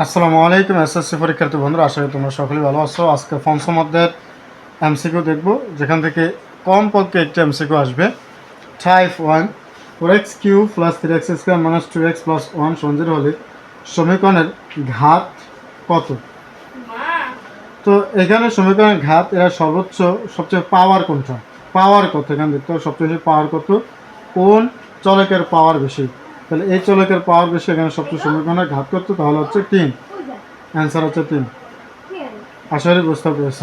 আসসালামু আলাইকুম এসএসসি পরীক্ষার্থী বন্ধুরা আশা করি তোমরা সকলেই ভালো আছো। আজকে ফোনসোমধ্যের এমসিকিউ দেখব যেখান থেকে কমপক্ষে একটি এমসিকিউ আসবে। Type one four x cube plus three x square minus two x plus one সঞ্জির হলে সমীকরণের ঘাত কত? তো এখানে সমীকরণের ঘাত এরা সর্বোচ্চ সবচেয়ে পাওয়ার কোনটা? পাওয়ার কত? এখানে দেখতে হবে সবচেয়ে বেশি পাওয়ার কত? কোন চলকের পাওয়ার বেশি? তাহলে এই চলকের পাওয়ার বেশি, এখানে সবচেয়ে সমীকরণের ঘাত করতে তাহলে হচ্ছে তিন। অ্যান্সার হচ্ছে তিন। করি বুঝতে পেরেছ।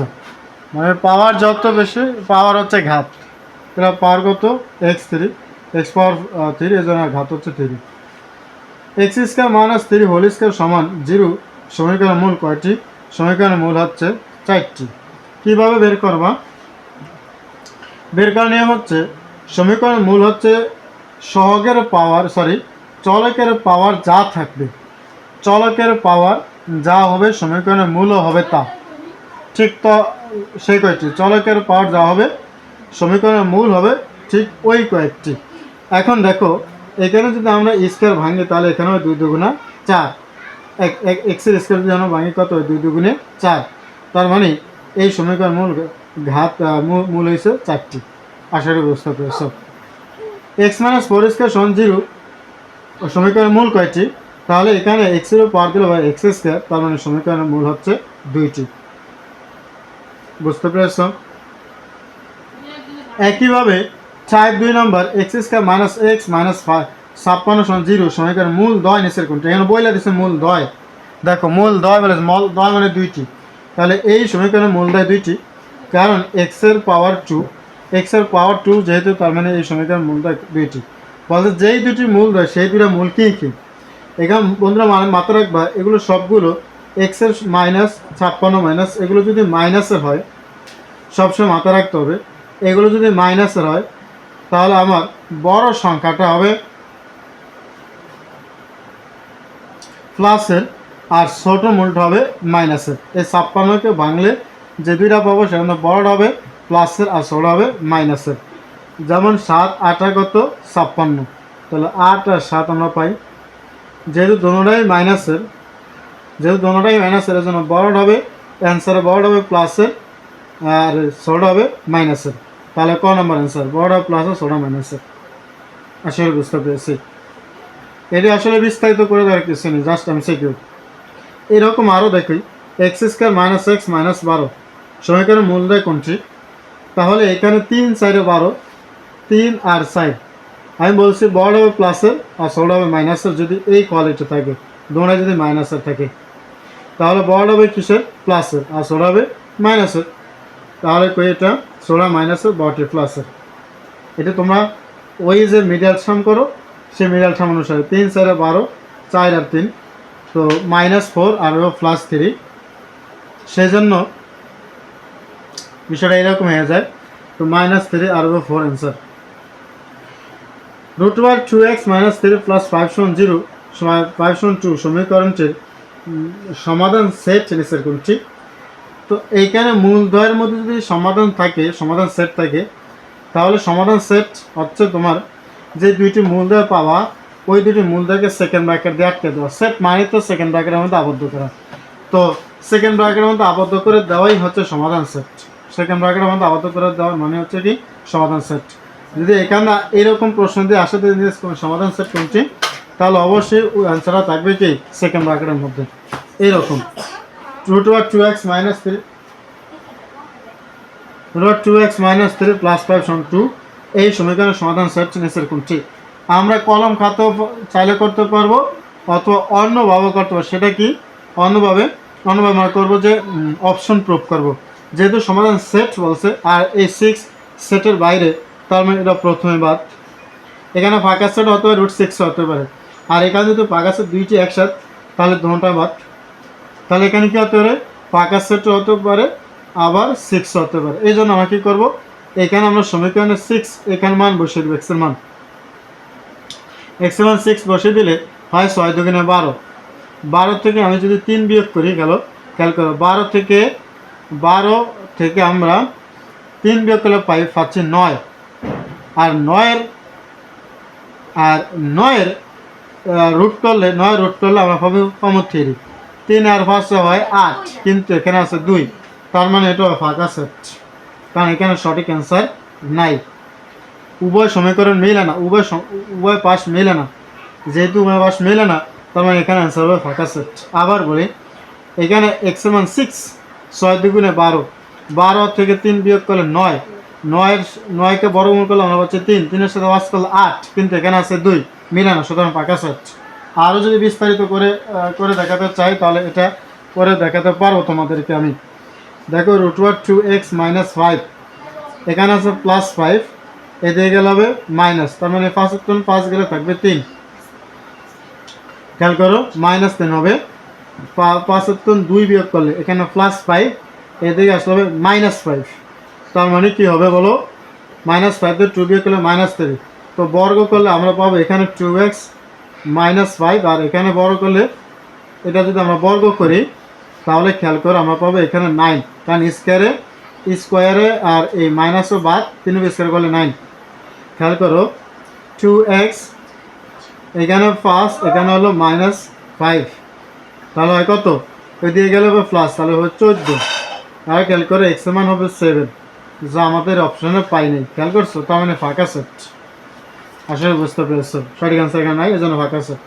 মানে পাওয়ার যত বেশি পাওয়ার হচ্ছে ঘাত। এটা পাওয়ার কত? X three x power three এই জন্য ঘাত হচ্ছে three x square minus three whole square সমান জিরো সমীকরণের মূল কয়টি? সমীকরণের মূল হচ্ছে চারটি। কীভাবে বের করবা? বের করার নিয়ম হচ্ছে, সমীকরণের মূল হচ্ছে সহগের পাওয়ার সরি চলকের পাওয়ার যা থাকবে, চলকের পাওয়ার যা হবে সমীকরণের মূলও হবে তা। ঠিক তো, সেই কয়েকটি। চলকের পাওয়ার যা হবে, সমীকরণের মূল হবে ঠিক ওই কয়েকটি। এখন দেখো, এখানে যদি আমরা স্কোয়ার ভাঙি, তাহলে এখানে দুই দুগুণা চার। এক এক এক্সের স্কোয়ার যদি আমরা ভাঙি, কত দুই দুগুণে চার। তার মানে এই সমীকরণ মূল ঘাত মূল মূল হয়েছে চারটি। আশা করি বুঝতে পেরেছ। এক্স মাইনাস ফোর স্কোয়ার সমান জিরো সমীকরণের মূল কয়টি? তাহলে এখানে এক্সের পাওয়ার দিলে হয় এক্স স্কোয়ার তার মানে সমীকরণের মূল হচ্ছে দুইটি। বুঝতে পেরেছ? একইভাবে টাইপ দুই number x square minus x minus five ছাপ্পান্ন সমান জিরো সমীকরণ মূল দয় নিচের কোনটি? এখানে বইলা দিচ্ছে মূল দয়। দেখো, মূল দয় বলে মল, দয় মানে দুইটি। তাহলে এই সমীকরণের মূল দয় দুইটি, কারণ এক্সের পাওয়ার টু এক্সের পাওয়ার টু যেহেতু তার মানে এই সমীকরণ মূল দয় দুইটি। বলতে যেই দুটি মূল দয় সেই দুটা মূল কী? কী এখানে বন্ধুরা মানে মাথা রাখবা, এগুলো সবগুলো এক্সের মাইনাস ছাপ্পান্ন মাইনাস এগুলো যদি মাইনাসের হয়, সবসময় মাথা রাখতে হবে, এগুলো যদি মাইনাসের হয়, তাহলে আমার বড় সংখ্যাটা হবে প্লাসের আর ছোট মূলটা হবে মাইনাসের এই ছাপ্পান্নকে ভাঙলে যে দুইটা পাবো, সেখানে বড় হবে প্লাসের আর ছোট হবে মাইনাসের যেমন সাত, আটা কত? ছাপ্পান্ন। তাহলে আট আর সাত আমরা পাই। যেহেতু দোনোটাই মাইনাসের যেহেতু দোনোটাই মাইনাসের এর জন্য বড় হবে অ্যান্সারে বড় হবে প্লাসের আর ছোট হবে মাইনাসের তাহলে ক নম্বর অ্যান্সার বড় প্লাস আর ছোট মাইনাসের আসলে বুঝতে পেরেছি। এটি আসলে বিস্তারিত করে দেওয়ার কিছু নেই জাস্ট আমি সিকিউর এরকম আরও দেখি x square minus x minus বারো। সমীকরণের মূল দেয় কোনটি? তাহলে এখানে তিন সাইডে বারো তিন আর সাইড আমি বলছি বড় হবে প্লাসের আর ছোট হবে মাইনাসের যদি এই কোয়ালিটি থাকে। দোড়ায় যদি মাইনাসের থাকে। তাহলে বড় হবে কিসের? প্লাসের আর ছোট হবে মাইনাসের তাহলে কই এটা? ছোড়া মাইনাসের বড়টি প্লাসের এটা তোমরা ওই যে মিডিয়াল সাম করো সে মিডিয়াল সাম অনুসারে তিন, চারে, বারো, চার আর তিন। তো মাইনাস ফোর আর প্লাস থ্রি সেই জন্য বিষয়টা এরকম হয়ে যায়। তো মাইনাস থ্রি আর four answer root over two x minus three plus five শন জিরো ফাইভ শন টু সমীকরণটির সমাধান সেট নিচের কোনটি তো এইখানে মূল দ্বয়ের মধ্যে যদি সমাধান থাকে, সমাধান সেট থাকে, তাহলে সমাধান সেট হচ্ছে তোমার যে দুইটি মূলদয় পাওয়া, ওই দুটি মূলদয়কে সেকেন্ড ব্র্যাকেট দিয়ে আটকে দেওয়া। সেট মানে তো সেকেন্ড ব্র্যাকেটের মধ্যে আবদ্ধ করা। তো সেকেন্ড ব্র্যাকেটের মধ্যে আবদ্ধ করে দেওয়াই হচ্ছে সমাধান সেট সেকেন্ড ব্র্যাকেটের মধ্যে আবদ্ধ করে দেওয়ার মানে হচ্ছে কি? সমাধান সেট যদি এখানে এরকম প্রশ্ন দিয়ে আসে যে সমাধান সেট কোনটি তাহলে অবশ্যই ওই অ্যান্সারটা থাকবে কি সেকেন্ড ব্র্যাকেটের মধ্যে। এইরকম root over 2x minus 3 root over 2x minus 3 plus 5 সমান 2 এই সমীকরণের সমাধান সেট নিচের কোনটি আমরা কলম খাতেও চাইলে করতে পারব, অথবা অন্যভাবে করতে পারব। সেটা কি? অন্যভাবে অন্যভাবে আমরা করব যে অপশন প্রুফ করব। যেহেতু সমাধান সেট বলছে, আর এই সিক্স সেটের বাইরে তার মানে এটা প্রথমে বাদ। এখানে ফাঁকা সেট হতে পারে রুট সিক্স হতে পারে। আর এখানে যদি ফাঁকা সেট দুইটি একসাথে, তাহলে দুটা বাদ। তাহলে এখানে কী হতে পারে? পাকা সেট হতে পারে, আবার সিক্স হতে পারে। এই জন্য আমরা কী করব? এখানে আমরা সমীকরণে সিক্স এখানে মান বসিয়ে দেবো এক্সের মান। এক্সের মান সিক্স বসিয়ে দিলে হয় ছয় দুগুণে বারো। বারো থেকে আমি যদি তিন বিয়োগ করি, গেল, খেয়াল করো, বারো থেকে বারো থেকে আমরা তিন বিয়োগ করলে পাই, পাচ্ছি নয়। আর নয়ের আর নয়ের রুট করলে, নয় রুট করলে আমরা পাবো পাবো থ্রি তিন আর পাঁচে হয় আট, কিন্তু এখানে আছে দুই। তার মানে এটা ফাঁকা সেট কারণ এখানে সঠিক অ্যান্সার নাই। উভয় সমীকরণ মিলে না, উভয় উভয় পাশ মিলে না। যেহেতু উভয় পাশ মিলে না, তার মানে এখানে অ্যান্সার হবে ফাঁকা সেট আবার বলি, এখানে এক্স মান সিক্স ছয় দুগুণে বারো। বারো থেকে তিন বিয়োগ করলে নয়। নয়ের নয়কে বর্গমূল করলে আমরা পাচ্ছি তিন। তিনের সাথে ওয়াশ করলে আট, কিন্তু এখানে আছে দুই। মিলে না, সুতরাং পাকা সেট আরও যদি বিস্তারিত করে করে দেখাতে চাই, তাহলে এটা করে দেখাতে পারব তোমাদেরকে আমি। দেখো root over two x minus five এখানে আছে প্লাস ফাইভ এদিকে গেলে হবে মাইনাস তার মানে পাঁচ কোন পাঁচ গেলে থাকবে তিন। খেয়াল করো মাইনাস তিন হবে। পা- পাঁচের তুন, দুই বিয়োগ করলে এখানে প্লাস ফাইভ এদিকে আসলে হবে মাইনাস ফাইভ তার মানে কি হবে বলো? মাইনাস ফাইভ দিয়ে টু বিয়োগ করলে মাইনাস থ্রি তো বর্গ করলে আমরা পাবো এখানে টু এক্স মাইনাস ফাইভ আর এখানে বর্গ করলে এটা যদি আমরা বর্গ করি, তাহলে খেয়াল করো আমরা পাবো এখানে নাইন কারণ স্কোয়ারে স্কোয়ারে আর এই মাইনাসও বাদ, তিন স্কোয়ার করলে নাইন খেয়াল করো টু এক্স এখানে পাঁচ এখানে হলো মাইনাস ফাইভ তাহলে হয় কত? দিয়ে গেলে প্লাস তাহলে হবে চোদ্দ। আর খেয়াল করে এক্স মান হবে সেভেন যা আমাদের অপশনে পাই নাই। খেয়াল করছ? তার মানে ফাঁকা সেট আসলে বুঝতে পেরেছ। সঠিক আনসার এখানে নাই, এজন্য ফাঁকা সেট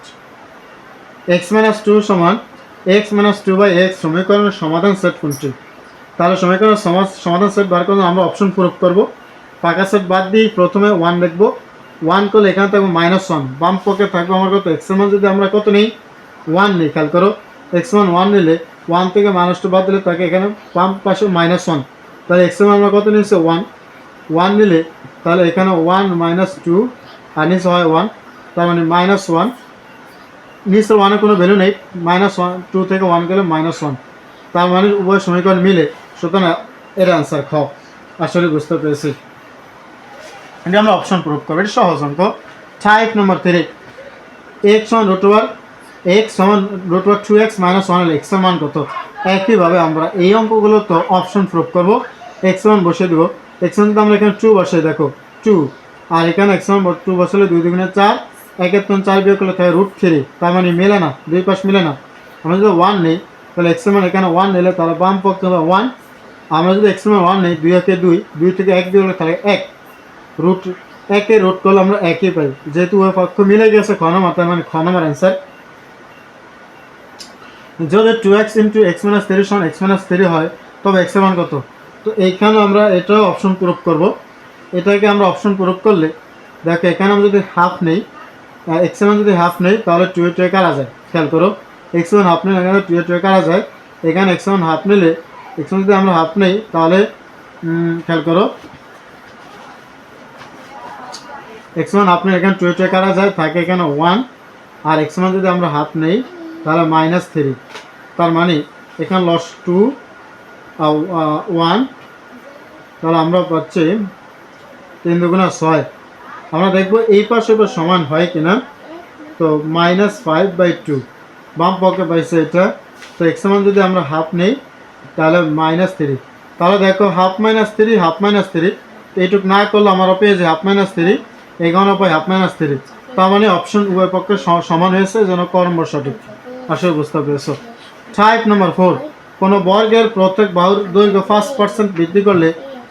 এক্স মাইনাস টু সমান x minus two by x সমীকরণের সমাধান সেট কোনটি? তাহলে সমীকরণের সমা- সমাধান সেট বার করলে আমরা অপশন প্রয়োগ করব। ফাঁকা সেট বাদ দিয়ে প্রথমে ওয়ান লিখব। ওয়ান করলে এখানে থাকব মাইনাস ওয়ান বাম পক্ষে থাকব আমার কত? এক্স মান যদি আমরা কত নেই? ওয়ান নেই, খেয়াল করো। এক্স মান ওয়ান নিলে ওয়ান থেকে মাইনাস টু বাদ দিলে তাকে এখানে বাম পাশে মাইনাস ওয়ান তাহলে এক্স আমরা কত নিয়েছি? ওয়ান ওয়ান নিলে তাহলে এখানে ওয়ান মাইনাস টু আর নিচে হয় ওয়ান তার মানে মাইনাস ওয়ান নিচের ওয়ানের কোনো ভ্যালু নেই মাইনাস ওয়ান টু থেকে ওয়ান গেলে মাইনাস ওয়ান তার মানে উভয় সমীকরণ মিলে, সুতরাং এর আনসার খ। আসলে বুঝতে পেরেছি। এটা আমরা অপশন প্রুভ করব, এটা সহজ অঙ্ক। Type number three x one root over x সমান root over two x minus one হলে এক্সের মান কত? একইভাবে আমরা এই অঙ্কগুলো তো অপশন প্রুভ করব। এক্স ওয়ান বসিয়ে দেবো। এক্স ওয়ান আমরা এখানে টু বসিয়ে দেখো টু আর এখানে এক্স ওয়ান টু বসালে দুই দুগুণে চার। একের তখন চার বিয়োগ করলে থাকে রুট থ্রি তার মানে মেলে না, দুই পাশ মিলে না। আমরা যদি ওয়ান নেই, তাহলে এক্স মান এখানে ওয়ান নিলে তাহলে বাম পক্ষে হবে ওয়ান আমরা যদি এক্স মান ওয়ান নেই, দুই একে দুই দুই থেকে এক বিয়োগ করলে তাহলে এক। রুট একে রুট করলে আমরা একই পাই। যেহেতু ওই পক্ষ মিলে গেছে খ নাম্বার তার মানে খ নাম্বার অ্যান্সার যদি two x into x minus three সমান এক্স মাইনাস থ্রি হয় তবে এক্সের মান কত তো এইখানে আমরা এটাও অপশন প্রয়োগ করব এটাকে আমরা অপশন প্রয়োগ করলে দেখো এখানে আমরা যদি হাফ নেই এক্স মান যদি হাফ নেই তাহলে টু এ টু এ কারা যায় খেয়াল করো এক্স ওয়ান হাফ নিলে এখানে টু এ টু এ কারা যায় এখানে এক্স ওয়ান হাফ নিলে এক্স ওয়ান যদি আমরা হাফ নেই তাহলে খেয়াল করো এক্স ওয়ান আপনি এখানে টু এ টু কারা যায় থাকে এখানে ওয়ান আর এক্স ওয়ান যদি আমরা হাফ নেই তাহলে মাইনাস থ্রি তার মানে এখানে লস টু ওয়ান তাহলে আমরা পাচ্ছি তিন দুগুণা ছয়। আমরা দেখব এই পাশে এবার সমান হয় কিনা। তো মাইনাস ফাইভ বাই টু বাম পক্ষে পাইছে এটা। তো এক্স ওয়ান যদি আমরা হাফ নেই, তাহলে মাইনাস থ্রি তাহলে দেখো half minus three half minus three এইটুক না করলে আমরা পেয়েছি হাফ মাইনাস থ্রি এগারো পাই হাফ মাইনাস থ্রি তার মানে অপশন উভয় পক্ষে সমান হয়েছে, যেন কর্ম সঠিক আসলে বুঝতে পেরেছ টাইপ নাম্বার ফোর কোনো বর্গের প্রত্যেক বাহুর দৈর্ঘ্য পাঁচ পার্সেন্ট বৃদ্ধি করলে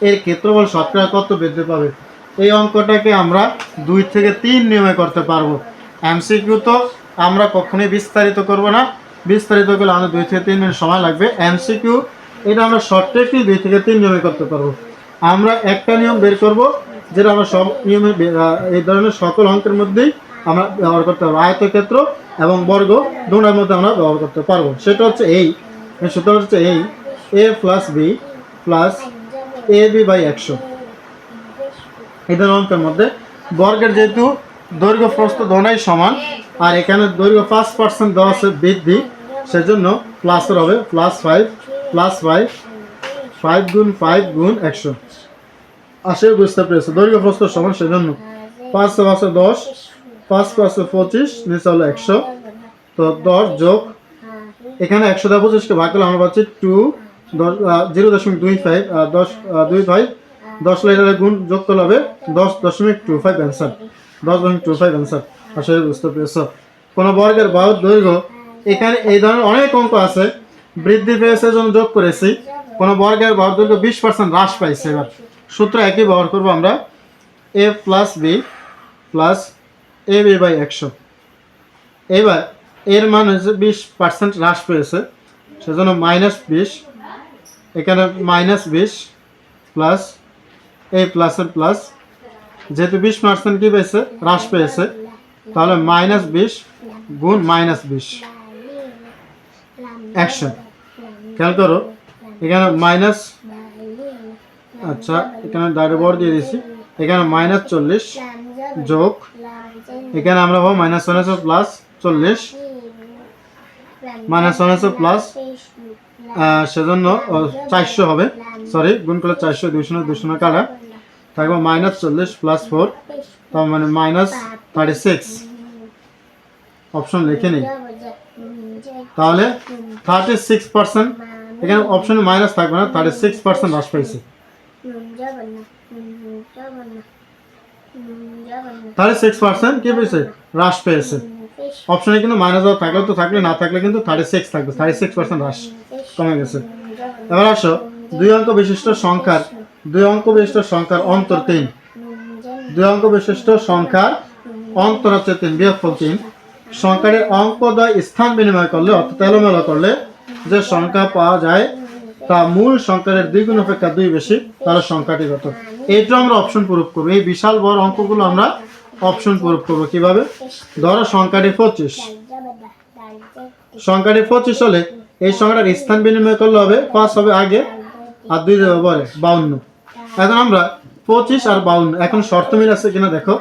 এর ক্ষেত্রফল শতকরা কত বৃদ্ধি পাবে? এই অঙ্কটাকে আমরা দুই থেকে তিন নিয়মে করতে পারব। এমসিকিউ তো আমরা কখনোই বিস্তারিত করব না। বিস্তারিত করলে আমাদের দুই থেকে তিন মিনিট সময় লাগবে। এমসিকিউ এটা আমরা শর্টটেকই দুই থেকে তিন নিয়মে করতে পারব। আমরা একটা নিয়ম বের করব, যেটা আমরা সব নিয়মে এই ধরনের সকল অঙ্কের মধ্যেই আমরা ব্যবহার করতে পারব। আয়তক্ষেত্র এবং বর্গ দুটার মধ্যে আমরা ব্যবহার করতে পারব। সেটা হচ্ছে এই সেটা হচ্ছে এই A plus B plus A B by একশো। ধরনের অঙ্কের মধ্যে বর্গের যেহেতু দৈর্ঘ্য প্রস্থ দোনাই সমান, আর এখানে দৈর্ঘ্য পাঁচ পার্সেন্ট দেওয়া আছে বৃদ্ধি, সেজন্য প্লাসের হবে plus five plus five five গুণ ফাইভ গুণ একশো। আসে বুঝতে পেরেছে, দৈর্ঘ্য প্রস্থ সমান, সেজন্য পাঁচ পাঁচশো দশ পাঁচ পাঁচশো পঁচিশ, নিচে হলো একশো। তো দশ যোগ, এখানে একশো দশ পঁচিশকে ভাগ করলে আমরা পাচ্ছি টু দশ জিরো দশমিক দুই ফাইভ দশ দুই ফাইভ দশ লিটারের গুণ যোগ করলে হবে দশ দশমিক টু ফাইভ অ্যান্সার দশ দশমিক টু ফাইভ অ্যান্সার আসলে বুঝতে পেরেছ। কোনো বর্গের বাহুর দৈর্ঘ্য, এখানে এই ধরনের অনেক অঙ্ক আছে, বৃদ্ধি পেয়েছে জন্য যোগ করেছি। কোনো বর্গের ভর দৈর্ঘ্য বিশ পার্সেন্ট হ্রাস পাইছে এবার। সূত্র একই ব্যবহার করব আমরা। A plus B plus A B by একশো এবার এর মান হচ্ছে বিশ পার্সেন্ট হ্রাস পেয়েছে। সেজন্য মাইনাস বিশ, এখানে মাইনাস বিশ প্লাস এ প্লাসের প্লাস যেহেতু বিশ পার্সেন্ট কী পেয়েছে? হ্রাস পেয়েছে। তাহলে মাইনাস বিশ গুণ মাইনাস বিশ। একশো খেয়াল করো, এখানে মাইনাস আচ্ছা এখানে ডাইরে বড় দিয়ে দিয়েছি। এখানে মাইনাস চল্লিশ যোগ এখানে আমরা পাবো মাইনাস আছে প্লাস চল্লিশ মাইনাস আছে প্লাস সেজন্য চারশো হবে। সরি গুণ করলে চারশো, দুইশো দুশো কাটা থাকবে মাইনাস চল্লিশ প্লাস ফোর তার মানে মাইনাস থার্টি সিক্স অপশন লিখে নিই। তাহলে থার্টি সিক্স পার্সেন্ট এখানে অপশনে মাইনাস থাকবে না থার্টি সিক্স পার্সেন্ট হ্রাস পাইছে থার্টি সিক্স পার্সেন্ট কি পেয়েছে? হ্রাস পেয়েছে। অপশনে কিন্তু মাইনাস দেওয়া থাকলে তো থাকলে, না থাকলে কিন্তু থার্টি সিক্স থাকবে। থার্টি সিক্স পার্সেন্ট হ্রাস কমে গেছে। এবার আসো, দুই অঙ্ক বিশিষ্ট সংখ্যার, দুই অঙ্ক বিশিষ্ট সংখ্যার অন্তর তিন। দুই অঙ্ক বিশিষ্ট সংখ্যার অন্তর হচ্ছে তিন, বিয়োগফল তিন। সংখ্যাটির অঙ্কদয় স্থান বিনিময় করলে, অর্থাৎ এলোমেলো করলে যে সংখ্যা পাওয়া যায়, তা মূল সংখ্যার দ্বিগুণ অপেক্ষা দুই বেশি, তাহলে সংখ্যাটি কত? এইটা আমরা অপশন প্রুফ করব। এই বিশাল বড় অঙ্কগুলো আমরা অপশন প্রুফ করব কীভাবে? ধরো সংখ্যাটি পঁচিশ। সংখ্যাটি পঁচিশ হলে এই সংখ্যাটার স্থান বিনিময় করলে হবে পাঁচ হবে আগে আর দুই পরে, বাউন্ন। এখন আমরা পঁচিশ আর বাউন্ন, এখন শর্ত মিল আছে কিনা দেখো।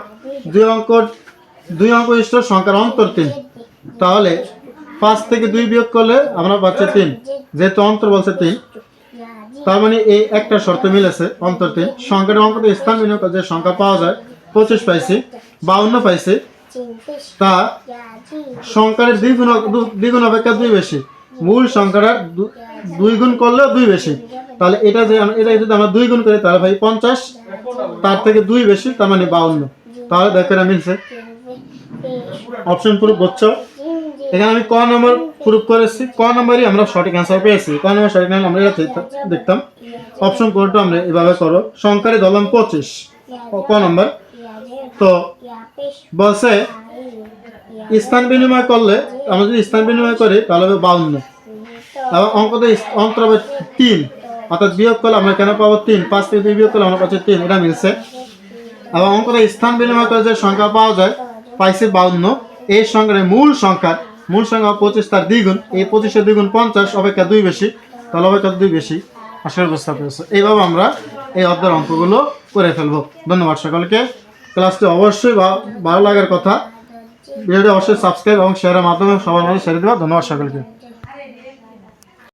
দুই অঙ্ক দুই অঙ্ক বিশিষ্ট সংখ্যার অন্তর তিন। তাহলে পাঁচ থেকে দুই বিয়োগ করলে আমরা পাচ্ছি তিন। যেহেতু অন্তর বলছে তিন তার মানে এই একটা শর্ত মিলেছে অন্তর তিন সংখ্যাটা অঙ্ক স্থান বিনিয়োগ যে সংখ্যা পাওয়া যায়, পঁচিশ পাইছি, বাউন্ন পাইছি, তা সংখ্যার দ্বিগুণ দ্বিগুণ অপেক্ষা দুই বেশি। মূল সংখ্যাটা দুই গুণ করলেও দুই বেশি। তাহলে এটা যে এটা যদি আমরা দুই গুণ করি, তাহলে ভাই পঞ্চাশ, তার থেকে দুই বেশি, তার মানে বাউন্ন। তাহলে দেখো এটা মিলছে অপশন প্রুফ বুঝছ এখানে আমি ক নম্বর প্রুফ করেছি। ক নম্বরই আমরা সঠিক অ্যান্সার পেয়েছি। ক নম্বর সঠিক অ্যান্সার আমরা দেখতাম- অপশন কোডটা আমরা এভাবে করো। সংখ্যারে ধরলাম পঁচিশ। ক- নম্বর? তো বলছে, স্থান বিনিময় করলে, আমরা যদি স্থান বিনিময় করি, তাহলে হবে বাউন্ন। এবং অঙ্কতে অন্তর হবে তিন। অর্থাৎ বিয়োগ করলে আমরা কেন পাবো তিন? পাঁচ থেকে দুই বিয়োগ করলে আমরা পাচ্ছি তিন, এটা মিলছে। এবং অঙ্কতে স্থান বিনিময় করে যে সংখ্যা পাওয়া যায়, পাইছে বাউন্ন। এই সংখ্যার মূল সংখ্যা মূল সংখ্যা পঁচিশ, তার দ্বিগুণ। এই পঁচিশের দ্বিগুণ পঞ্চাশ, অপেক্ষা দুই বেশি, তাহলে অপেক্ষা দুই বেশি। আসলে বুঝতে পেরেছ। এইভাবে আমরা এই অধ্যায়ের অঙ্কগুলো করে ফেলব। ধন্যবাদ সকলকে। ক্লাসটি অবশ্যই ভালো লাগার কথা। ভিডিওটি অবশ্যই সাবস্ক্রাইব এবং শেয়ারের মাধ্যমে সবার মাঝে ছেড়ে দেওয়া ধন্যবাদ সকলকে।